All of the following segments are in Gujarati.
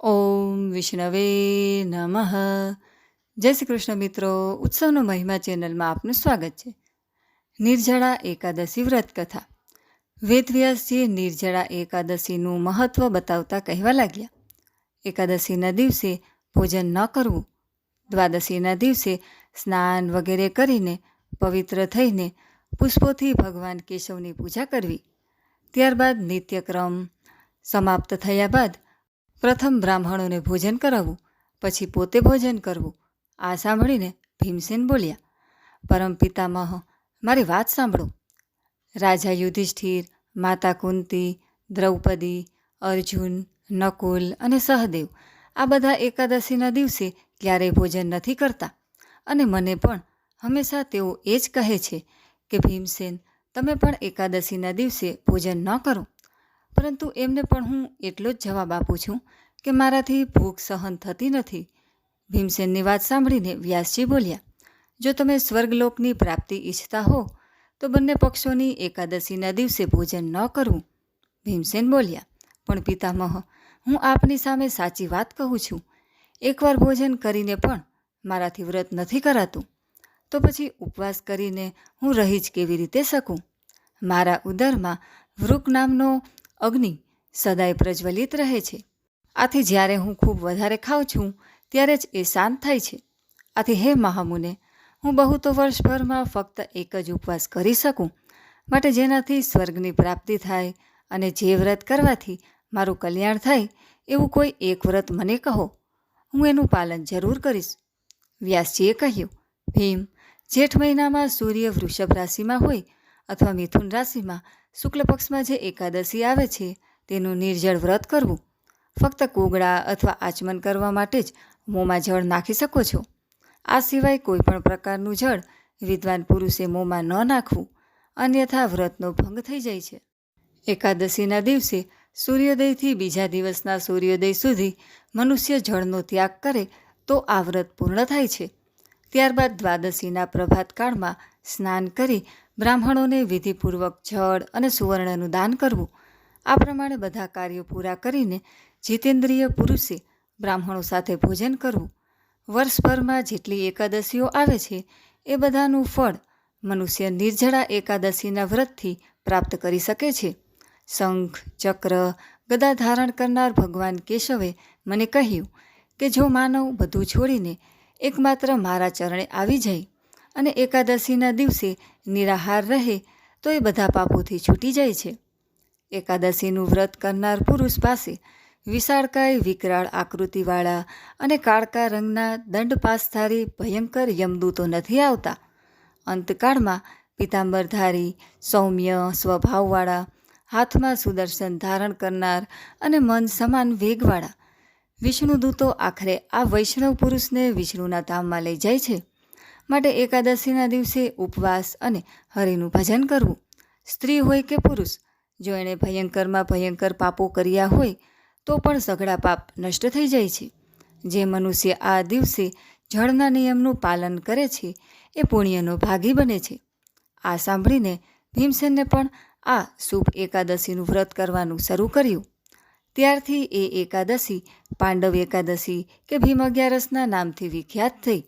ઓમ વિષ્ણવે નમઃ. જય શ્રી કૃષ્ણ મિત્રો, ઉત્સવનો મહિમા ચેનલમાં આપનું સ્વાગત છે. નિર્જળા એકાદશી વ્રત કથા. વેદવ્યાસજી નિર્જળા એકાદશીનું મહત્ત્વ બતાવતા કહેવા લાગ્યા. એકાદશીના દિવસે ભોજન ન કરવું. દ્વાદશીના દિવસે સ્નાન વગેરે કરીને પવિત્ર થઈને પુષ્પોથી ભગવાન કેશવની પૂજા કરવી. ત્યારબાદ નિત્યક્રમ સમાપ્ત થયા બાદ પ્રથમ બ્રાહ્મણોને ભોજન કરાવવું, પછી પોતે ભોજન કરવું. આ સાંભળીને ભીમસેન બોલ્યા, પરમ પિતામહ, મારી વાત સાંભળો. રાજા યુધિષ્ઠિર, માતા કુંતી, દ્રૌપદી, અર્જુન, નકુલ અને સહદેવ આ બધા એકાદશીના દિવસે ક્યારેય ભોજન નથી કરતા. અને મને પણ હંમેશા તેઓ એ જ કહે છે કે, ભીમસેન, તમે પણ એકાદશીના દિવસે ભોજન ન કરો. પરંતુ એમને પણ હું એટલો જ જવાબ આપું છું કે મારાથી ભૂખ સહન થતી નથી. ભીમસેનની વાત સાંભળીને વ્યાસજી બોલ્યા, જો તમે સ્વર્ગલોકની પ્રાપ્તિ ઈચ્છતા હો, તો બંને પક્ષોની એકાદશીના દિવસે ભોજન ન કરવું. ભીમસેન બોલ્યા, પણ પિતામહ, હું આપની સામે સાચી વાત કહું છું. એકવાર ભોજન કરીને પણ મારાથી વ્રત નથી કરાતું, તો પછી ઉપવાસ કરીને હું રહી જ કેવી રીતે શકું? મારા ઉદરમાં વૃક નામનો અગ્નિ સદાય પ્રજ્વલિત રહે છે. આથી જ્યારે હું ખૂબ વધારે ખાઉં છું, ત્યારે જ એ શાંત થાય છે. આથી હે મહામુને, હું બહુ તો વર્ષભરમાં ફક્ત એક જ ઉપવાસ કરી શકું, માટે જેનાથી સ્વર્ગની પ્રાપ્તિ થાય અને જે વ્રત કરવાથી મારું કલ્યાણ થાય, એવું કોઈ એક વ્રત મને કહો. હું એનું પાલન જરૂર કરીશ. વ્યાસજીએ કહ્યું, ભીમ, જેઠ મહિનામાં સૂર્ય વૃષભ રાશિમાં હોય અથવા મિથુન રાશિમાં શુક્લ પક્ષમાં જે એકાદશી આવે છે, તેનું નિર્જળ વ્રત કરવું. ફક્ત કોગળા અથવા આચમન કરવા માટે જ મોંમાં જળ નાખી શકો છો. આ સિવાય કોઈ પણ પ્રકારનું જળ વિદ્વાન પુરુષે મોંમાં ન નાખવું. અન્યથા વ્રતનો ભંગ થઈ જાય છે. એકાદશીના દિવસે સૂર્યોદયથી બીજા દિવસના સૂર્યોદય સુધી મનુષ્ય જળનો ત્યાગ કરે તો આ વ્રત પૂર્ણ થાય છે. ત્યારબાદ દ્વાદશીના પ્રભાતકાળમાં સ્નાન કરી બ્રાહ્મણોને વિધિપૂર્વક જળ અને સુવર્ણનું દાન કરવું. આ પ્રમાણે બધા કાર્યો પૂરા કરીને જીતેન્દ્રિય પુરુષે બ્રાહ્મણો સાથે ભોજન કરવું. વર્ષભરમાં જેટલી એકાદશીઓ આવે છે, એ બધાનું ફળ મનુષ્ય નિર્જળા એકાદશીના વ્રતથી પ્રાપ્ત કરી શકે છે. શંખ, ચક્ર, ગદા ધારણ કરનાર ભગવાન કેશવે મને કહ્યું કે જો માનવ બધું છોડીને એકમાત્ર મારા ચરણે આવી જાય અને એકાદશીના દિવસે નિરાહાર રહે તો એ બધા પાપોથી છૂટી જાય છે. એકાદશીનું વ્રત કરનાર પુરુષ પાસે વિશાળકાય વિકરાળ આકૃતિવાળા અને કાળકા રંગના દંડપાસધારી ભયંકર યમદૂતો નથી આવતા. અંતકાળમાં પિતાંબરધારી, સૌમ્ય, સ્વભાવવાળા, હાથમાં સુદર્શન ધારણ કરનાર અને મન સમાન વેગવાળા વિષ્ણુદૂતો આખરે આ વૈષ્ણવ પુરુષને વિષ્ણુના ધામમાં લઈ જાય છે. માટે એકાદશીના દિવસે ઉપવાસ અને હરિનું ભજન કરવું. સ્ત્રી હોય કે પુરુષ, જો એણે ભયંકરમાં ભયંકર પાપો કર્યા હોય, તો પણ સઘળા પાપ નષ્ટ થઈ જાય છે. જે મનુષ્ય આ દિવસે જળના નિયમનું પાલન કરે છે, એ પુણ્યનો ભાગી બને છે. આ સાંભળીને ભીમસેનને પણ આ શુભ એકાદશીનું વ્રત કરવાનું શરૂ કર્યું. ત્યારથી એ એકાદશી, પાંડવ એકાદશી કે ભીમ અગિયારસના નામથી વિખ્યાત થઈ.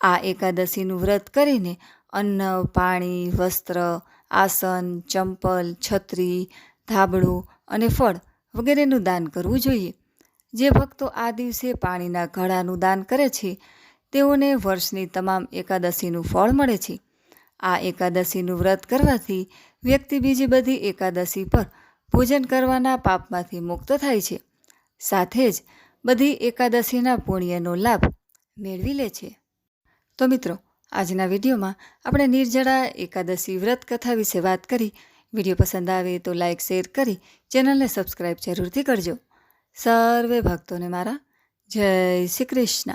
આ એકાદશીનું વ્રત કરીને અન્ન, પાણી, વસ્ત્ર, આસન, ચંપલ, છત્રી, ધાબળું અને ફળ વગેરેનું દાન કરવું જોઈએ. જે ભક્તો આ દિવસે પાણીના ઘડાનું દાન કરે છે, તેઓને વર્ષની તમામ એકાદશીનું ફળ મળે છે. આ એકાદશીનું વ્રત કરવાથી વ્યક્તિ બીજી બધી એકાદશી પર ભોજન કરવાના પાપમાંથી મુક્ત થાય છે. સાથે જ બધી એકાદશીના પુણ્યનો લાભ મેળવી લે છે. તો મિત્રો, આજના વિડીયોમાં આપણે નિર્જળા એકાદશી વ્રત કથા વિશે વાત કરી. વીડિયો પસંદ આવે તો લાઇક શેર કરી, ચેનલને સબસ્ક્રાઈબ જરૂરથી કરજો. સર્વે ભક્તોને મારા જય શ્રી કૃષ્ણ.